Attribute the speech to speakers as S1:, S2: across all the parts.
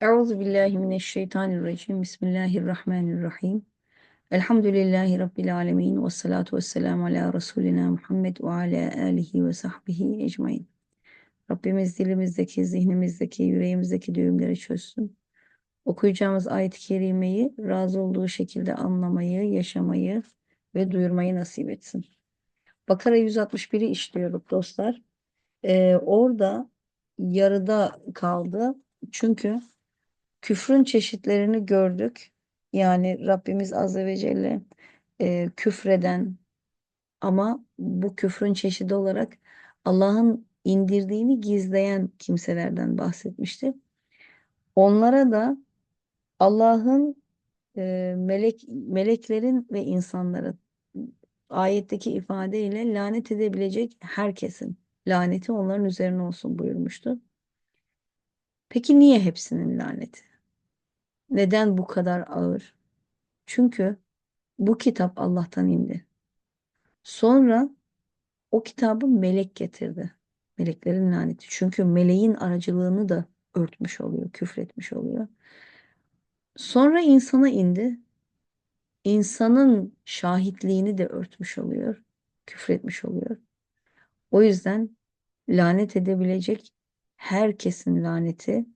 S1: Euzu billahi mineşşeytanirracim. Bismillahirrahmanirrahim. Elhamdülillahi Rabbil alemin. Ve salatu ve selamu ala Resulina Muhammed ve ala alihi ve sahbihi ecmain. Rabbimiz dilimizdeki, zihnimizdeki, yüreğimizdeki düğümleri çözsün. Okuyacağımız ayet-i kerimeyi razı olduğu şekilde anlamayı, yaşamayı ve duyurmayı nasip etsin. Bakara 161'i işliyorduk dostlar. Ee, orada yarıda kaldı. Çünkü küfrün çeşitlerini gördük. Yani Rabbimiz Azze ve Celle e, küfreden ama bu küfrün çeşidi olarak Allah'ın indirdiğini gizleyen kimselerden bahsetmişti. Onlara da Allah'ın e, melek meleklerin ve insanların ayetteki ifadeyle lanet edebilecek herkesin laneti onların üzerine olsun buyurmuştu. Peki niye hepsinin laneti? Neden bu kadar ağır? Çünkü bu kitap Allah'tan indi. Sonra o kitabı melek getirdi. Meleklerin laneti. Çünkü meleğin aracılığını da örtmüş oluyor, küfretmiş oluyor. Sonra insana indi. İnsanın şahitliğini de örtmüş oluyor, küfretmiş oluyor. O yüzden lanet edebilecek herkesin laneti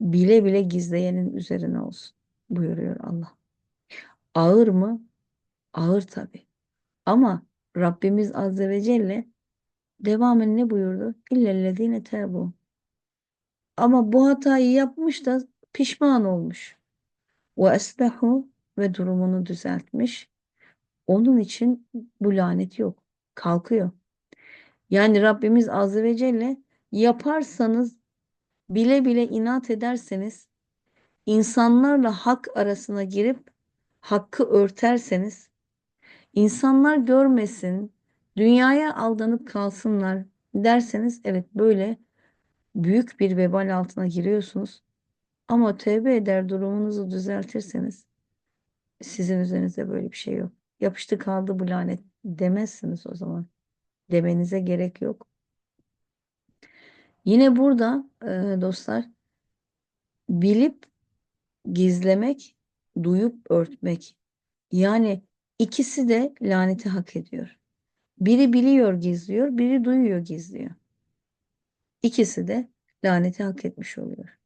S1: bile bile gizleyenin üzerine olsun buyuruyor Allah. Ağır mı? Ağır tabi. Ama Rabbimiz Azze ve Celle devamen ne buyurdu? İllellezine tebu. Ama bu hatayı yapmış da pişman olmuş. Ve eslehu ve durumunu düzeltmiş. Onun için bu lanet yok. Kalkıyor. Yani Rabbimiz Azze ve Celle yaparsanız bile bile inat ederseniz insanlarla hak arasına girip hakkı örterseniz insanlar görmesin, dünyaya aldanıp kalsınlar derseniz evet böyle büyük bir vebal altına giriyorsunuz. Ama tövbe eder durumunuzu düzeltirseniz sizin üzerinizde böyle bir şey yok. Yapıştı kaldı bu lanet demezsiniz o zaman. Demenize gerek yok. Yine burada e, dostlar bilip gizlemek, duyup örtmek. Yani ikisi de laneti hak ediyor. Biri biliyor gizliyor, biri duyuyor gizliyor. İkisi de laneti hak etmiş oluyor.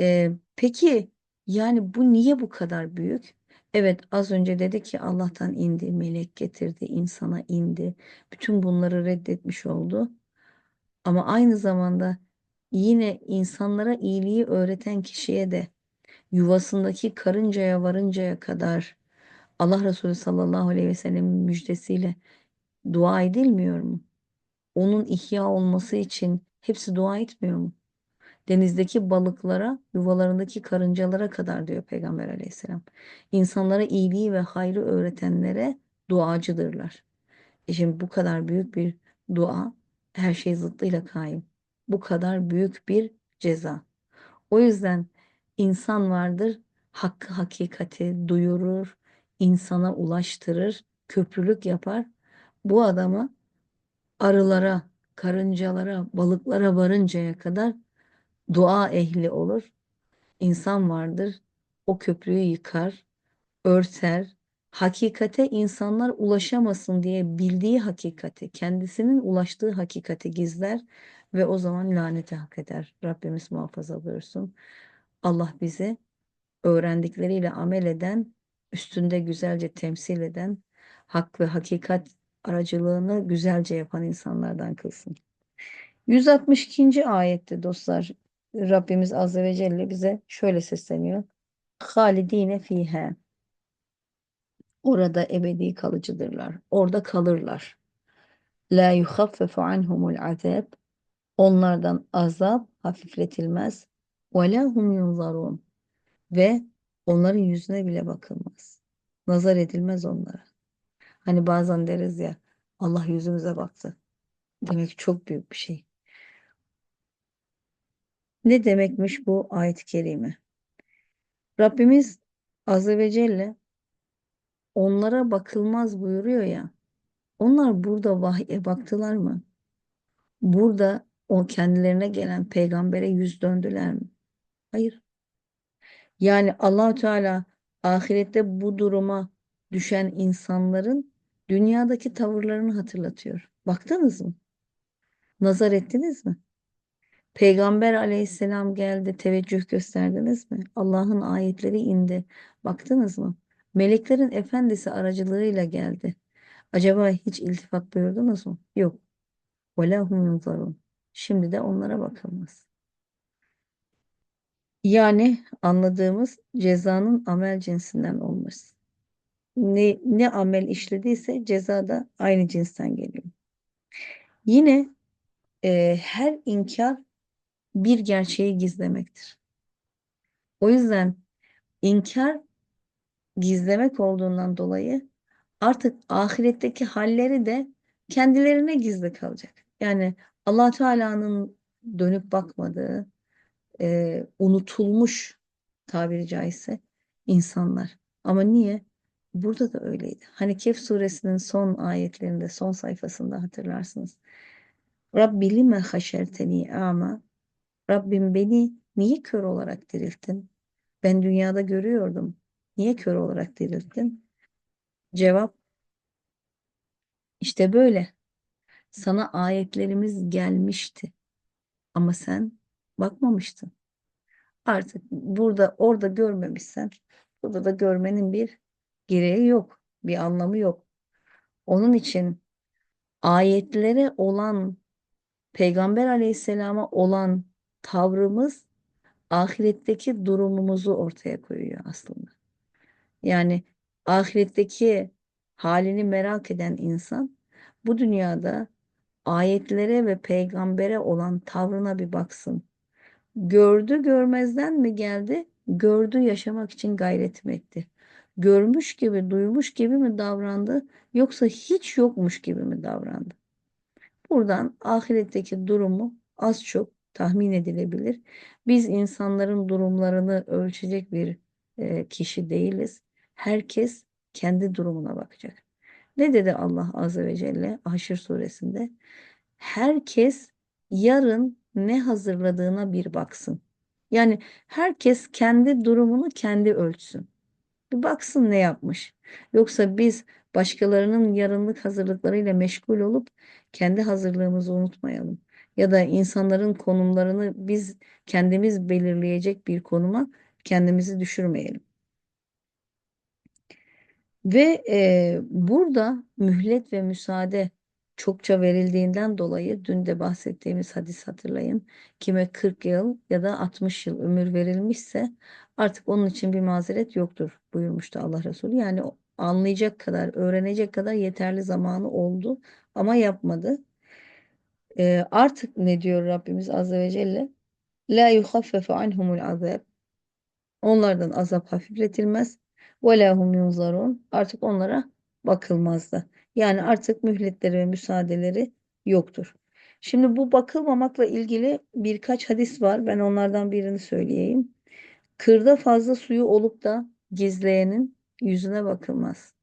S1: Ee, peki yani bu niye bu kadar büyük? Evet az önce dedi ki Allah'tan indi, melek getirdi, insana indi. Bütün bunları reddetmiş oldu. Ama aynı zamanda yine insanlara iyiliği öğreten kişiye de yuvasındaki karıncaya varıncaya kadar Allah Resulü sallallahu aleyhi ve sellem'in müjdesiyle dua edilmiyor mu? Onun ihya olması için hepsi dua etmiyor mu? Denizdeki balıklara, yuvalarındaki karıncalara kadar diyor Peygamber aleyhisselam. İnsanlara iyiliği ve hayrı öğretenlere duacıdırlar. E şimdi bu kadar büyük bir dua her şey zıttıyla kaim. Bu kadar büyük bir ceza. O yüzden insan vardır, hakkı hakikati duyurur, insana ulaştırır, köprülük yapar. Bu adamı arılara, karıncalara, balıklara varıncaya kadar dua ehli olur. İnsan vardır, o köprüyü yıkar, örter, hakikate insanlar ulaşamasın diye bildiği hakikati, kendisinin ulaştığı hakikati gizler ve o zaman laneti hak eder. Rabbimiz muhafaza buyursun. Allah bizi öğrendikleriyle amel eden, üstünde güzelce temsil eden, hak ve hakikat aracılığını güzelce yapan insanlardan kılsın. 162. ayette dostlar Rabbimiz Azze ve Celle bize şöyle sesleniyor. Halidine fiha. Orada ebedi kalıcıdırlar. Orada kalırlar. La yuhaffefu anhumul azab. Onlardan azap hafifletilmez. Ve la hum yunzarun. Ve onların yüzüne bile bakılmaz. Nazar edilmez onlara. Hani bazen deriz ya Allah yüzümüze baktı. Demek çok büyük bir şey. Ne demekmiş bu ayet-i kerime? Rabbimiz Azze ve Celle onlara bakılmaz buyuruyor ya. Onlar burada vahye baktılar mı? Burada o kendilerine gelen peygambere yüz döndüler mi? Hayır. Yani Allahu Teala ahirette bu duruma düşen insanların dünyadaki tavırlarını hatırlatıyor. Baktınız mı? Nazar ettiniz mi? Peygamber aleyhisselam geldi, teveccüh gösterdiniz mi? Allah'ın ayetleri indi. Baktınız mı? Meleklerin efendisi aracılığıyla geldi. Acaba hiç iltifat buyurdunuz mu? Yok. وَلَا هُمْ يُنْظَرُونَ Şimdi de onlara bakılmaz. Yani anladığımız cezanın amel cinsinden olması. Ne, ne amel işlediyse ceza da aynı cinsten geliyor. Yine e, her inkar bir gerçeği gizlemektir. O yüzden inkar gizlemek olduğundan dolayı artık ahiretteki halleri de kendilerine gizli kalacak. Yani Allah Teala'nın dönüp bakmadığı, e, unutulmuş tabiri caizse insanlar. Ama niye? Burada da öyleydi. Hani Kehf suresinin son ayetlerinde, son sayfasında hatırlarsınız. Rabbi lime haşerteni ama Rabbim beni niye kör olarak dirilttin? Ben dünyada görüyordum. Niye kör olarak dirilttin? Cevap işte böyle. Sana ayetlerimiz gelmişti. Ama sen bakmamıştın. Artık burada orada görmemişsen burada da görmenin bir gereği yok. Bir anlamı yok. Onun için ayetlere olan Peygamber aleyhisselama olan tavrımız ahiretteki durumumuzu ortaya koyuyor aslında. Yani ahiretteki halini merak eden insan bu dünyada ayetlere ve peygambere olan tavrına bir baksın. Gördü görmezden mi geldi? Gördü yaşamak için gayret mi etti? Görmüş gibi, duymuş gibi mi davrandı? Yoksa hiç yokmuş gibi mi davrandı? Buradan ahiretteki durumu az çok tahmin edilebilir. Biz insanların durumlarını ölçecek bir e, kişi değiliz. Herkes kendi durumuna bakacak. Ne dedi Allah Azze ve Celle Haşr suresinde? Herkes yarın ne hazırladığına bir baksın. Yani herkes kendi durumunu kendi ölçsün. Bir baksın ne yapmış. Yoksa biz başkalarının yarınlık hazırlıklarıyla meşgul olup kendi hazırlığımızı unutmayalım. Ya da insanların konumlarını biz kendimiz belirleyecek bir konuma kendimizi düşürmeyelim. Ve e, burada mühlet ve müsaade çokça verildiğinden dolayı dün de bahsettiğimiz hadis hatırlayın. Kime 40 yıl ya da 60 yıl ömür verilmişse artık onun için bir mazeret yoktur buyurmuştu Allah Resulü. Yani anlayacak kadar, öğrenecek kadar yeterli zamanı oldu ama yapmadı. E, artık ne diyor Rabbimiz Azze ve Celle? La yuhaffefu anhumul azab. Onlardan azap hafifletilmez. Lahum yunzarun. Artık onlara bakılmaz da. Yani artık mühletleri ve müsaadeleri yoktur. Şimdi bu bakılmamakla ilgili birkaç hadis var. Ben onlardan birini söyleyeyim. Kırda fazla suyu olup da gizleyenin yüzüne bakılmaz.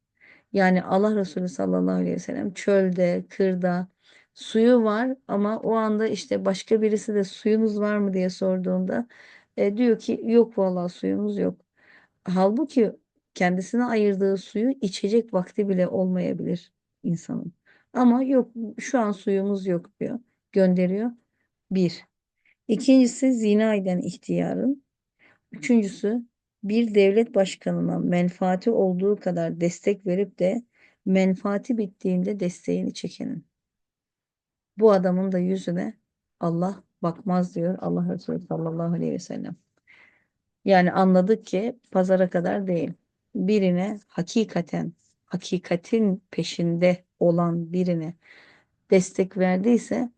S1: Yani Allah Resulü sallallahu aleyhi ve sellem çölde, kırda suyu var ama o anda işte başka birisi de suyunuz var mı diye sorduğunda e, diyor ki yok vallahi suyumuz yok. Halbuki kendisine ayırdığı suyu içecek vakti bile olmayabilir insanın. Ama yok şu an suyumuz yok diyor. Gönderiyor. Bir. İkincisi zina eden ihtiyarın. Üçüncüsü bir devlet başkanına menfaati olduğu kadar destek verip de menfaati bittiğinde desteğini çekenin. Bu adamın da yüzüne Allah bakmaz diyor Allah Resulü sallallahu aleyhi ve sellem. Yani anladık ki pazara kadar değil. Birine hakikaten, hakikatin peşinde olan birine destek verdiyse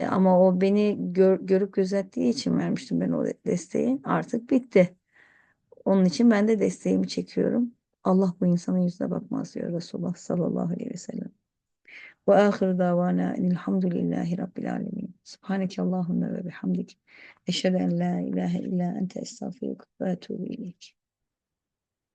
S1: e, ama o beni gör, görüp gözettiği için vermiştim ben o desteği. Artık bitti. Onun için ben de desteğimi çekiyorum. Allah bu insanın yüzüne bakmaz diyor Resulullah sallallahu aleyhi ve sellem. Ve ahir davana enilhamdülillahi rabbil alemin. Subhaneke Allahümme ve bihamdik. Eşhedü en la ilahe illa ente estağfirullah ve etûbü ileyk.